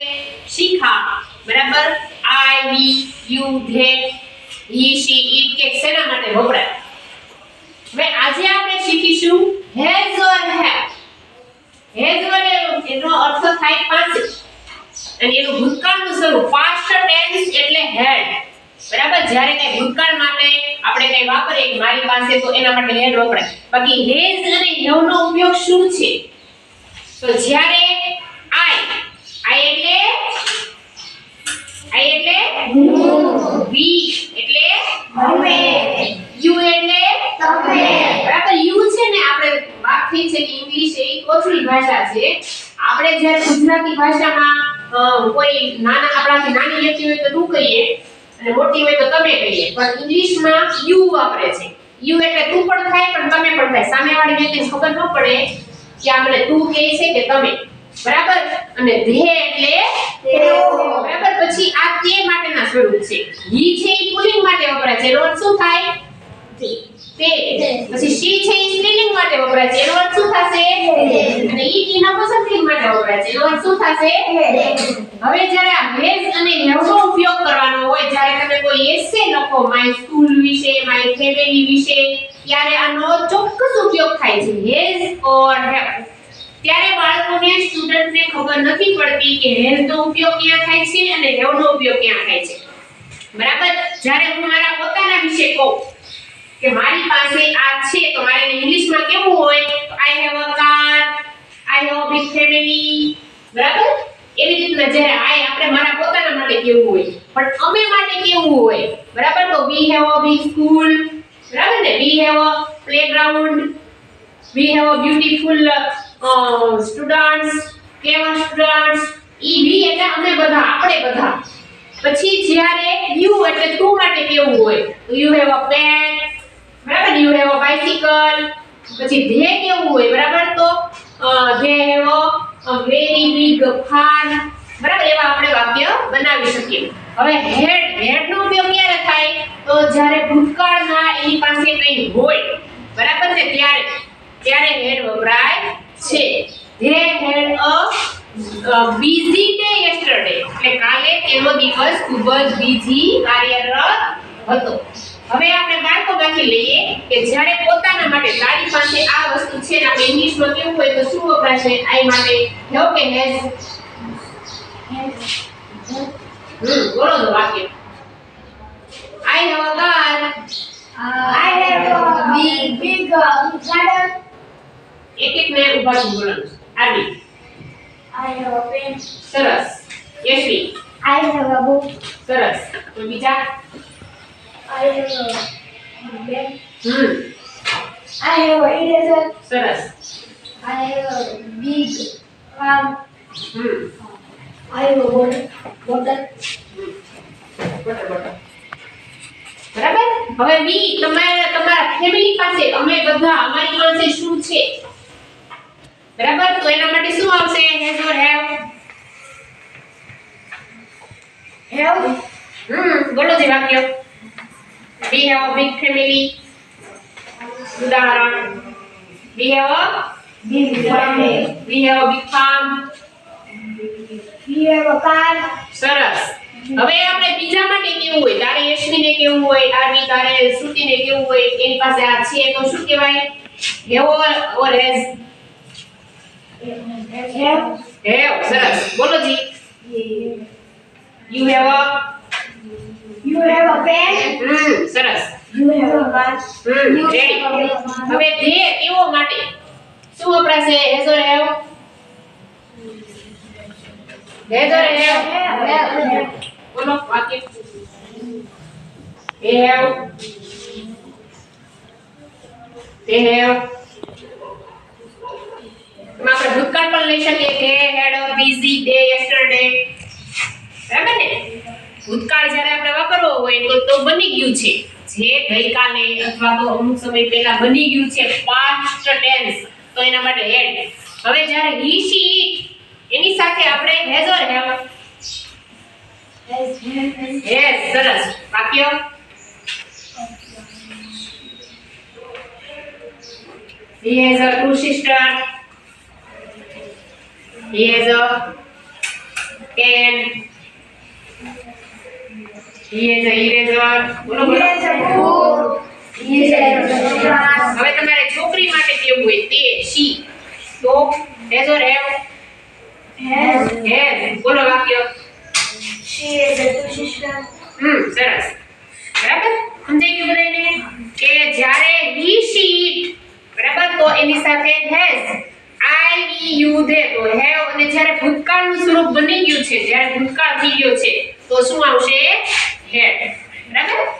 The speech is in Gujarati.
શીખા. બરાબર? I we you they he she it કે શેના માટે વપરાય? હવે આજે આપણે શીખીશું has or have has or એનો અર્થ થાય પાસે અને એનું ભૂતકાળનું સ્વરૂપ પાસ્ટ ટેન્સ એટલે હેડ. બરાબર? જ્યારે કઈ ભૂતકાળ માટે આપણે કઈ વાપરીએ, મારી પાસે તો એના માટે હેડ વપરાય. બાકી હેઝ અને હેવ નો ઉપયોગ શું છે? તો જ્યારે આઈ એટલે? આઈ એટલે? વી એટલે? યુ એટલે? બરાબર યુ છે ને આપણે વાત થઈ છે કે ઇંગ્લિશ એ કોથળી ભાષા છે. આપણે જ્યારે ગુજરાતી ભાષામાં કોઈ નાના આપણાથી નાની વ્યક્તિ હોય તો તું કહીએ? અને મોટી હોય તો તમે કહીએ. પણ ઇંગ્લિશમાં યુ વાપરે છે. યુ એટલે તું પણ થાય પણ તમે પણ થાય. સામેવાળી વ્યક્તિને ખબર ન પડે કે આપણે તું કહે છે કે તમે. બરાબર? અને ધે એટલે બરાબર? પછી આ તે માટેના સ્વરૂપ છે. હી છે એ પુલ્લિંગ માટે વપરાય છે. એનો અર્થ શું થાય? તે પછી શી છે એ સ્ત્રીલિંગ માટે વપરાય છે. એનો અર્થ શું થશે? અને ઈ ટી નપુંસકલિંગ માટે વપરાય છે. એનો અર્થ શું થશે? હવે જ્યારે આ હેઝ અને હેવનો ઉપયોગ કરવાનો હોય જ્યારે તમે કોઈ એસે લખો માય સ્કૂલ વિશે માય ફેમિલી વિશે ત્યારે આનો ચોક્કસ ઉપયોગ થાય છે. હેઝ ઓર બાળકોને સ્ટુડન્ટને ખબર નથી પડતી કે હેઝનો ઉપયોગ ક્યાં થાય છે અને હેવનો ઉપયોગ ક્યાં થાય છે. બરાબર? જ્યારે હું મારા પોતાના વિશે કહું કે મારી પાસે આ છે, તો મારે ઇંગ્લિશમાં કેવું હોય? I have a car I have a big family બરાબર? એવી રીતના જ્યારે આઈ આપણે મારા પોતાના માટે કેવું હોય? પણ અમે માટે કેવું હોય? બરાબર? તો we have a big school બરાબર ને? We have a playground we have a beautiful students કેવા સ્ટુડન્ટ્સ ઈ વી એટલે અમે બધા, આપણે બધા. પછી જ્યારે યુ એટલે તું માટે કેવું હોય યુ હેવ અ પેટ બરાબર? યુ હેવ અ બાઇસિકલ પછી ધે કેવું હોય, બરાબર? તો they have a very big fan બરાબર? એવા આપણે વાક્ય બનાવી શકીએ. હવે હેડ હેડ નો ઉપયોગ ક્યારે થાય? તો જ્યારે ભૂતકાળમાં એની પાસે કંઈ હોય, બરાબર ને? ત્યારે ત્યારે હેડ વપરાય છે. They had a busy day yesterday એટલે કાલે તેનો દિવસ ખૂબ જ બીજી કાર્યરત હતો. હવે આપણે બાળકોમાંથી લઈએ કે જ્યારે પોતાના માટે તારી પાસે આ વસ્તુ છે ને આપણે ઇંગ્લિશમાં કેવું હોય તો શું વપરાશે? આઈ માટે હેવ કે હેઝ હમ, બોલો તો વાક્ય. I have a car I have a big big garden. એક એક ને ઊભા છે બોલવાનું Aarvi I have a pen સરસ. Yashvi I have a book સરસ. કોઈ બીજા? આઈ હેવ અ બેન હમ. આઈ હેવ અ ઇરેઝર સરસ. I have a big farm hmm. I have a bottle bottle bottle butter બરાબર? હવે બી તમારા તમારા ફેમિલી પાસે અમે બધા અમારી પાસે શું છે? બરાબર? તો એના માટે શું આવશે? હેઝ ઓર હેવ હેવ હમ બોલો જે વાક્ય. We have a big family ઉદાહરણ. We have a big family we have a big farm we have a car સરસ. હવે આપણે બીજા માટે કેવું હોય? તારે યશ્વીને કેવું હોય આરવી તારે શ્રુતિને કેવું હોય? એની પાસે આ છે તો શું કહેવાય? Have or has Have Have. સરસ બોલો જી you have a you have a pen. Hmm સરસ You have a car. Hmm You ready have a big હવે ધે કેવો માટે શું વપરાશે has or have has or have Have. બોલો વાક્ય they have they have એમાં આપણે પણ લઈ શકીએ કે had a busy day yesterday. બરાબર ને? ભૂતકાળ જ્યારે આપણે વાપરવો હોય તો તો બની ગયું છે. જે ગઈકાલે અથવા તો અમુક સમય પહેલા બની ગયું છે પાસ્ટ ટેન્સ તો એના માટે હેડ હવે જ્યારે હી શી એની સાથે આપણે હેઝ ઓર હેવ યસ સરસ. વાક્ય? He has a two sister. He has a pen he is a eraser બોલો બોલો He is a book. He is a glass. હવે તમારે છોકરી માટે કેવું હોય તે she તો has or have Has. has બોલો વાક્ય She is a two sister. હમ સરસ બરાબર સમજાઈ ગયું બધાને કે જ્યારે he she it બરાબર તો એની સાથે has e તો have અને જ્યારે ભૂતકાળનું સ્વરૂપ બની ગયું છે, જ્યારે ભૂતકાળ થઈ ગયો છે, તો શું આવશે? Had બરાબર?